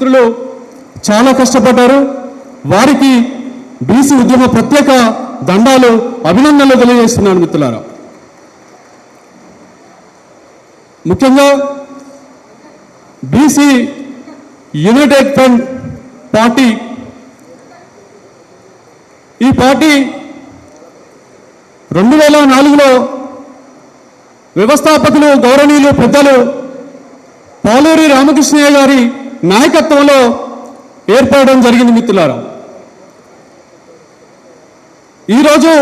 మిత్రులు చాలా కష్టపడ్డారు. వారికి బీసీ ఉద్యమ ప్రత్యేక దండాలు అభినందనలు తెలియజేస్తున్నాను మిత్రులారా. ముఖ్యంగా బీసీ యునైటెడ్ ఫ్రంట్ పార్టీ ఈ పార్టీ రెండు వేల నాలుగులో వ్యవస్థాపకులు గౌరవనీయులు పెద్దలు పాలూరి రామకృష్ణయ్య గారి నాయకత్వంలో ఏర్పడడం జరిగింది మిత్రులారా. ఈరోజు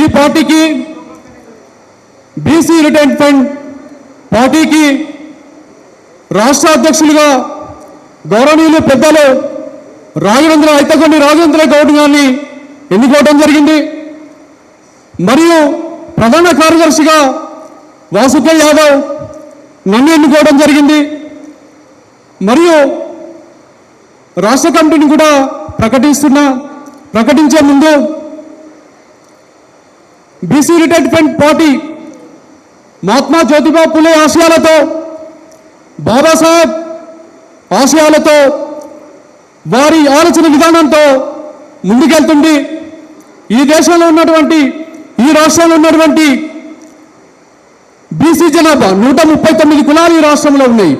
ఈ పార్టీకి బీసీ రిటైర్మెంట్ ఫండ్ పార్టీకి రాష్ట్ర అధ్యక్షులుగా గౌరవనీయులు పెద్దలు రాఘవేంద్ర ఐతగొండి రాఘవేంద్ర గౌడ్ గారిని ఎన్నుకోవడం జరిగింది. మరియు ప్రధాన కార్యదర్శిగా వాసుదేవ్ యాదవ్ నన్ను ఎన్నుకోవడం జరిగింది. మరియు రాష్ట్ర కమిటీని కూడా ప్రకటిస్తున్న ప్రకటించే ముందు BC retired front party Mahatma Jyotiba Phule ఆశయాలతో Babasaheb ఆశయాలతో వారి ఆలోచన విధానంతో ముందుకెళ్తుంది. ఈ దేశంలో ఉన్నటువంటి ఈ రాష్ట్రంలో ఉన్నటువంటి బీసీ జనాభా నూట ముప్పై తొమ్మిది కులాలు ఈ రాష్ట్రంలో ఉన్నాయి.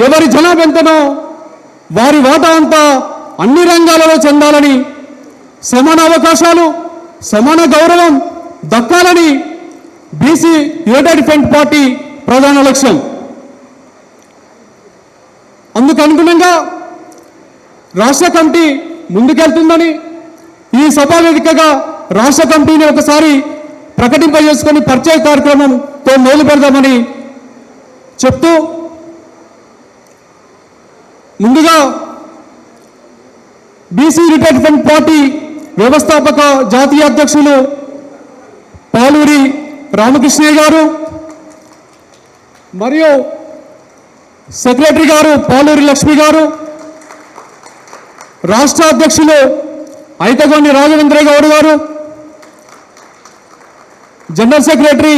ఎవరి జనాభా ఎంతనో వారి వాటా అంతా అన్ని రంగాలలో చెందాలని సమాన అవకాశాలు సమాన గౌరవం దక్కాలని బీసీ యునైటెడ్ ఫ్రంట్ పార్టీ ప్రధాన లక్ష్యం. అందుకు అనుగుణంగా రాష్ట్ర కమిటీ ముందుకెళ్తుందని ఈ సభా వేదికగా రాష్ట్ర కమిటీని ఒకసారి ప్రకటింపజేసుకొని పరిచయ కార్యక్రమంతో మొదలు పెడదామని చెప్తూ ముందుగా బీసీ రిటైర్డ్ పార్టీ వ్యవస్థాపక జాతీయ అధ్యక్షులు పాలూరి రామకృష్ణయ్య గారు మరియు సెక్రటరీ గారు పాలూరి లక్ష్మి గారు రాష్ట్ర అధ్యక్షులు ఐతగొండి రాఘవేంద్ర గౌడ్ గారు జనరల్ సెక్రటరీ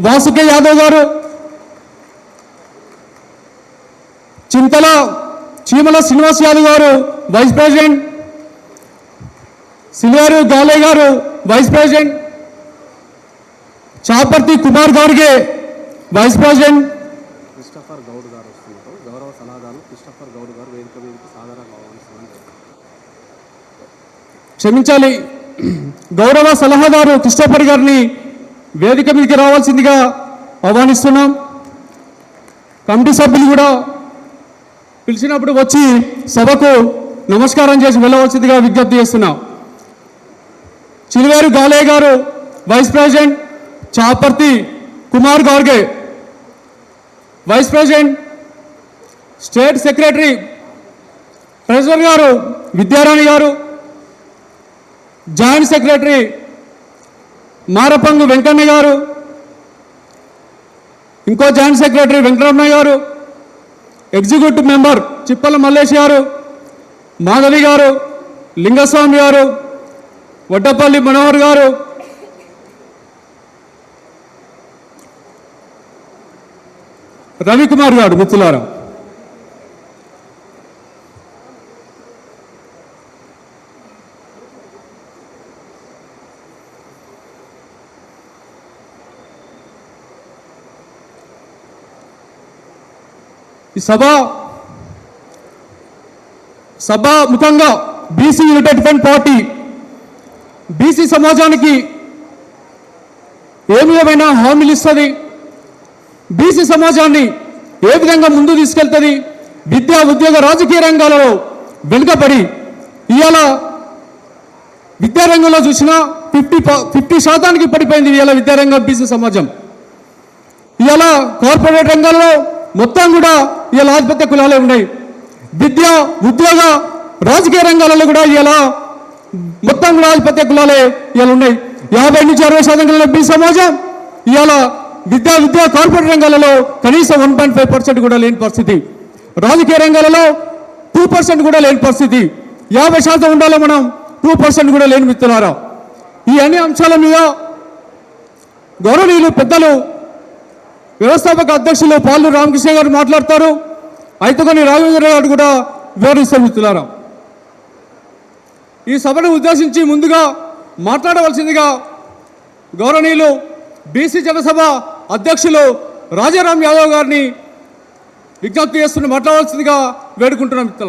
వాసుకే యాదవ్ గారు చింతల చీమల శ్రీనివాస్ యాదవ్ గారు vice president Silvaru Gale garu vice president Chaparthi Kumar Garge vice president Christopher Goud garu వస్తున్నారు. గౌరవ సలహాదారు క్రిస్టఫర్ గౌడ్ గారు వేదిక క్షమించాలి. గౌరవ సలహాదారు కృష్ణపరి గారిని వేదిక మీదకి రావాల్సిందిగా ఆహ్వానిస్తున్నాం. కమిటీ సభ్యులు కూడా పిలిచినప్పుడు వచ్చి సభకు నమస్కారం చేసి వెళ్ళవలసిందిగా విజ్ఞప్తి చేస్తున్నాం. Chiluveru Gale garu vice president Chaparthi Kumar Garge. Vice president state secretary president garu Vidyarani garu joint secretary మారపంగు Venkanna గారు ఇంకో జాయింట్ సెక్రటరీ వెంకటరమణ గారు ఎగ్జిక్యూటివ్ మెంబర్ చిప్పల మల్లేష్ గారు మాధవి గారు లింగస్వామి గారు వడ్డపల్లి మనోహర్ గారు. రవికుమార్ గారు మిత్రులారా. ఈ సభ సభ ముఖంగా BC United Front party BC సమాజానికి ఏమి ఏమైనా హామీలు ఇస్తుంది? బీసీ సమాజాన్ని ఏ విధంగా ముందు తీసుకెళ్తుంది? విద్యా ఉద్యోగ రాజకీయ రంగాలలో వెనుకబడి ఇవాళ విద్యారంగంలో చూసినా ఫిఫ్టీ ఫిఫ్టీ శాతానికి పడిపోయింది ఇవాళ విద్యారంగం బీసీ సమాజం. ఇవాళ కార్పొరేట్ రంగాల్లో మొత్తం కూడా ఇలా ఆధిపత్య కులాలే ఉన్నాయి. విద్య ఉద్యోగ రాజకీయ రంగాలలో కూడా ఇలా మొత్తం కూడా ఆధిపత్య కులాలే ఇలా ఉన్నాయి. యాభై నుంచి అరవై శాతం కలిగిన బీ సమాజం ఇవాళ విద్యా విద్యా కార్పొరేట్ రంగాలలో కనీసం వన్ పాయింట్ ఫైవ్ పర్సెంట్ కూడా లేని పరిస్థితి. రాజకీయ రంగాలలో టూ పర్సెంట్ కూడా లేని పరిస్థితి. యాభై శాతం ఉండాలో మనం టూ పర్సెంట్ కూడా లేని మిత్రులారా. ఈ అన్ని అంశాల మీద గౌరవనీయులు పెద్దలు వ్యవస్థాపక అధ్యక్షులు పాలు రామకృష్ణ గారు మాట్లాడతారు. అయితకొని రాఘవేంద్ర గారు కూడా వివరిస్తారు మిత్రులారా ఈ సభను ఉద్దేశించి ముందుగా మాట్లాడవలసిందిగా గౌరవనీయులు బీసీ జనసభ అధ్యక్షులు రాజారాం యాదవ్ గారిని విజ్ఞప్తి చేస్తున్న మాట్లాడవలసిందిగా వేడుకుంటున్నాం మిత్రులారా.